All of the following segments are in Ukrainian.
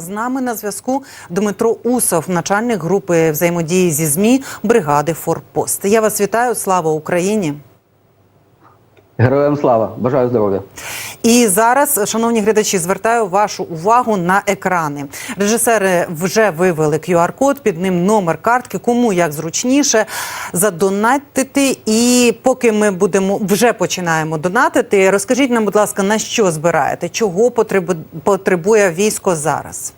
З нами на зв'язку Дмитро Усов, начальник групи взаємодії зі змі бригади Форпост. Я вас вітаю. Слава Україні! Героям слава, бажаю здоров'я. І зараз, шановні глядачі, звертаю вашу увагу на екрани. Режисери вже вивели QR-код, під ним номер картки. Кому як зручніше задонатити. І поки ми будемо вже починаємо донатити, розкажіть нам, будь ласка, на що збираєте? Чого потребу- потребує військо зараз?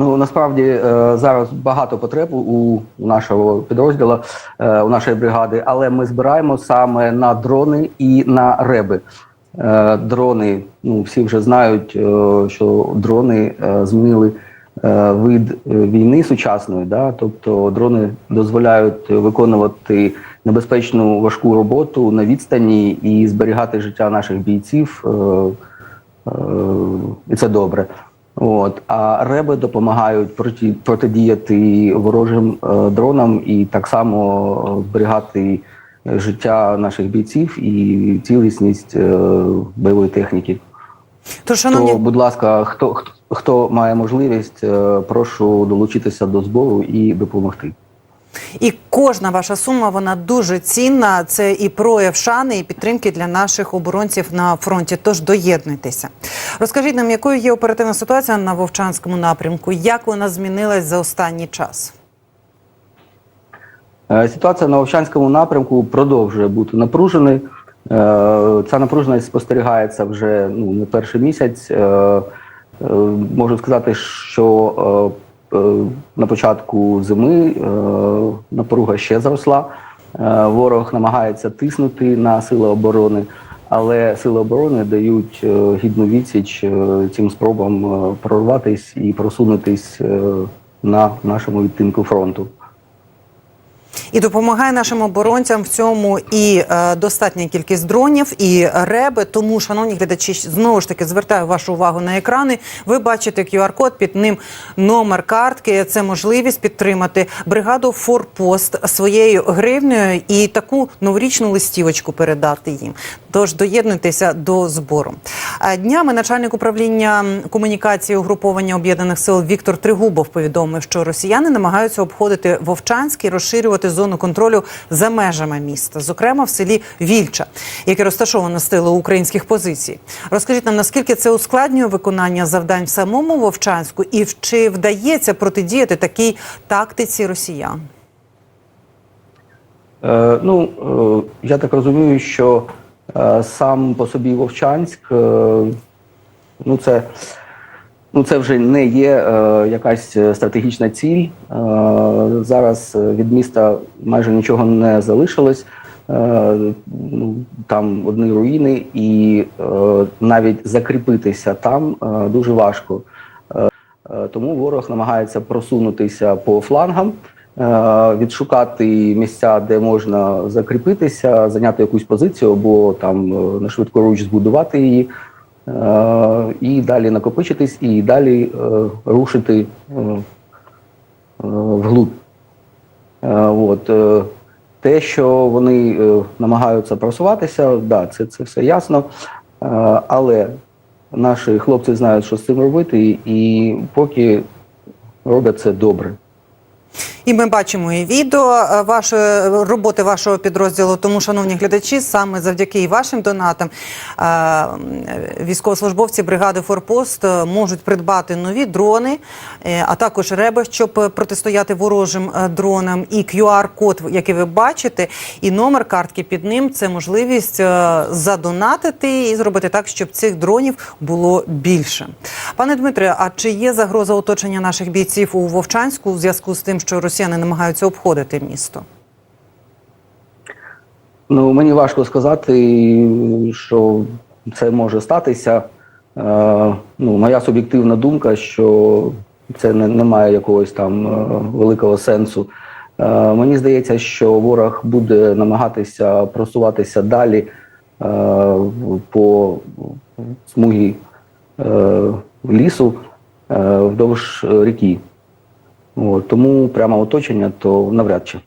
Ну насправді е, зараз багато потреб у, нашого підрозділу, е, у нашої бригади, але ми збираємо саме на дрони і на реби. Е, Дрони, ну всі вже знають, що дрони змінили вид війни сучасної. Да? Тобто дрони дозволяють виконувати небезпечну важку роботу на відстані і зберігати життя наших бійців. І це добре. От а реби допомагають проти, протидіяти ворожим е, дронам і так само зберігати життя наших бійців і цілісність е, бойової техніки. То, шановні, То, будь ласка, хто, хто хто має можливість, е, прошу долучитися до збору і допомогти. І кожна ваша сума вона дуже цінна. Це і прояв шани, і підтримки для наших оборонців на фронті. Тож доєднуйтеся. Розкажіть нам, якою є оперативна ситуація на Вовчанському напрямку? Як вона змінилась за останній час? Е, Ситуація на Овчанському напрямку продовжує бути напруженою. Е, Ця напруженість спостерігається вже ну, не перший місяць. Е, Можу сказати, що на початку зими е, напруга ще зросла. Е, Ворог намагається тиснути на сили оборони, але сили оборони дають е, гідну відсіч е, цим спробам е, прорватися і просунутись е, на нашому відтинку фронту. І допомагає нашим оборонцям в цьому і е, достатня кількість дронів, і реби. Тому, шановні глядачі, знову ж таки звертаю вашу увагу на екрани. Ви бачите QR-код, під ним номер картки. Це можливість підтримати бригаду Форпост своєю гривнею і таку новорічну листівочку передати їм. Тож доєднуйтеся до збору. Днями начальник управління комунікації угруповання об'єднаних сил Віктор Тригубов повідомив, що росіяни намагаються обходити Вовчанськ розширювати зону контролю за межами міста, зокрема в селі Вільча, яке розташовано з тилу українських позицій. Розкажіть нам, наскільки це ускладнює виконання завдань в самому Вовчанську, і чи вдається протидіяти такій тактиці росіян? Е, ну, е, я так розумію, що е, сам по собі Вовчанськ, е, ну це, ну це вже не є е, якась е, стратегічна ціль. Е, зараз е, від міста майже нічого не залишилось. Е, ну, там одні руїни, і е, навіть закріпитися там е, дуже важко. Е, Тому ворог намагається просунутися по флангам, е, відшукати місця, де можна закріпитися, зайняти якусь позицію або там е, на швидкоруч збудувати її, е, і далі накопичитись, і далі е, рушити е, е, вглуб. Е, От. е, Те, що вони е, намагаються просуватися, да, це, це все ясно. Е, Але наші хлопці знають, що з цим робити, і поки роблять це добре. І ми бачимо і відео е, вашої роботи вашого підрозділу. Тому, шановні глядачі, саме завдяки і вашим донатам е, військовослужбовці бригади Форпост е, можуть придбати нові дрони, е, а також реби, щоб е, протистояти ворожим е, дронам. І QR-код, який ви бачите, і номер картки під ним це можливість е, задонатити і зробити так, щоб цих дронів було більше. Пане Дмитре, а чи є загроза оточення наших бійців у Вовчанську у зв'язку з тим, що росіяни намагаються обходити місто? Ну, мені важко сказати, що це може статися. Е, ну, моя суб'єктивна думка, що це не, не має якогось там е, великого сенсу. Е, мені здається, що ворог буде намагатися просуватися далі е, по смугі е, лісу е, вдовж ріки. От, тому прямо оточення то навряд чи.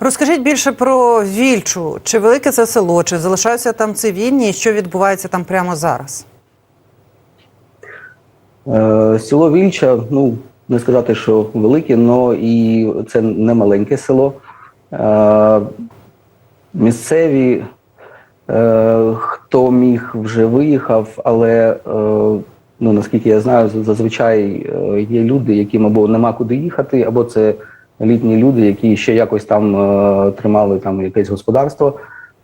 Розкажіть більше про Вільчу. Чи велике це село, чи залишаються там цивільні, і що відбувається там прямо зараз? Е, Село Вільча, ну не сказати, що велике, але і це не маленьке село. Е, Місцеві, е, хто міг, вже виїхав, але е, ну, наскільки я знаю, зазвичай е, є люди, яким або нема куди їхати, або це літні люди, які ще якось там е, тримали там якесь господарство,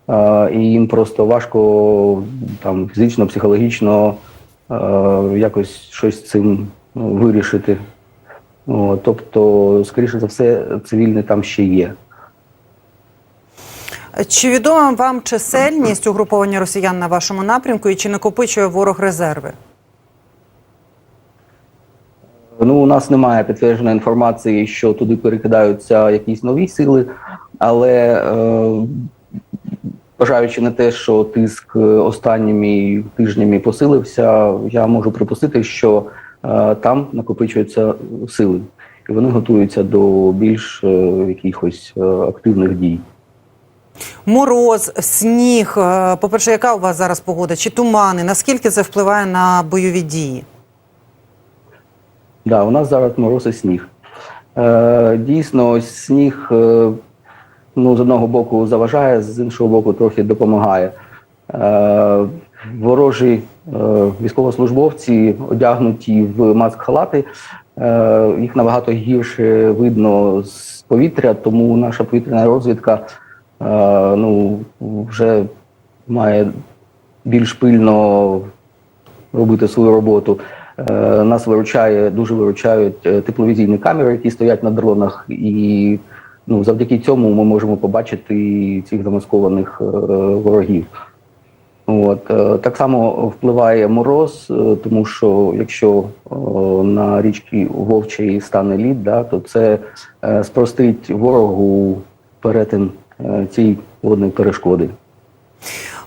е, і їм просто важко там фізично, психологічно якось щось цим ну, вирішити. Тобто, скоріше за все, цивільне там ще є. Чи відома вам чисельність угруповання росіян на вашому напрямку і чи накопичує ворог резерви? Ну, у нас немає підтвердженої інформації, що туди перекидаються якісь нові сили, але е, бажаючи на те, що тиск останніми тижнями посилився, я можу припустити, що е, там накопичуються сили, і вони готуються до більш е, якихось е, активних дій. Мороз, сніг. е, По-перше, яка у вас зараз погода? Чи тумани? Наскільки це впливає на бойові дії? Да, у нас зараз мороз і сніг. Е, дійсно, сніг е, ну, з одного боку заважає, з іншого боку, трохи допомагає. Е, ворожі військовослужбовці одягнуті в маск-халати. Їх набагато гірше видно з повітря, тому наша повітряна розвідка ну, вже має більш пильно робити свою роботу. Е, Нас виручає, дуже виручають е, тепловізійні камери, які стоять на дронах, і ну, завдяки цьому ми можемо побачити цих замаскованих е, ворогів. От так само впливає мороз, тому що якщо на річці Вовчій стане лід, да, то це спростить ворогу перетин цієї водної перешкоди.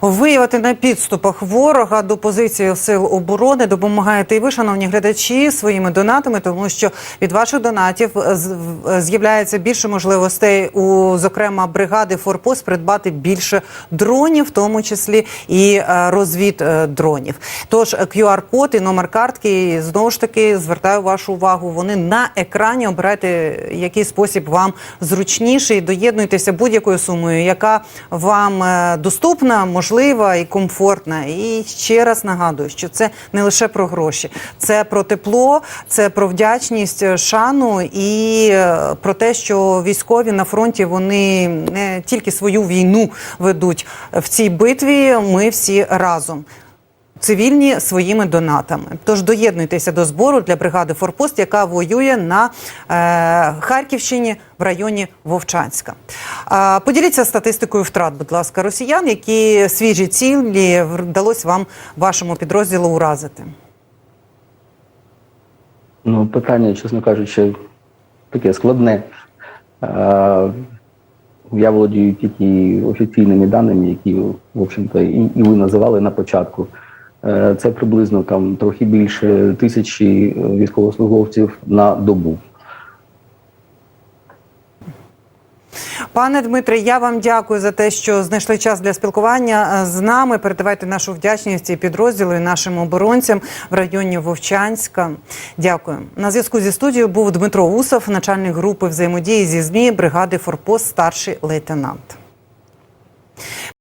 Виявити на підступах ворога до позиції сил оборони допомагаєте і ви, шановні глядачі, своїми донатами, тому що від ваших донатів з'являється більше можливостей у зокрема бригади Форпост придбати більше дронів, в тому числі і е, розвід е, дронів. Тож QR-код і номер картки знову ж таки звертаю вашу увагу. Вони на екрані обирайте який спосіб вам зручніший. Доєднуйтеся будь-якою сумою, яка вам е, доступна, можлива і комфортна. І ще раз нагадую, що це не лише про гроші, це про тепло, це про вдячність, е, шану і е, про те, що військові на фронті вони не тільки свою війну ведуть в цій битві. Ми всі разом. Цивільні своїми донатами. Тож доєднуйтеся до збору для бригади Форпост, яка воює на е, Харківщині в районі Вовчанська. Е, поділіться статистикою втрат, будь ласка, росіян, які свіжі цілі вдалося вам вашому підрозділу уразити. Ну, питання, чесно кажучи, таке складне. Е, Я володію тільки офіційними даними, які, в общем-то, і, і ви називали на початку. Е, Це приблизно там трохи більше тисячі е, військовослужбовців на добу. Пане Дмитре, я вам дякую за те, що знайшли час для спілкування е, з нами. Передавайте нашу вдячність і підрозділу і нашим оборонцям в районі Вовчанська. Дякую. На зв'язку зі студією був Дмитро Усов, начальник групи взаємодії зі ЗМІ бригади Форпост, старший лейтенант.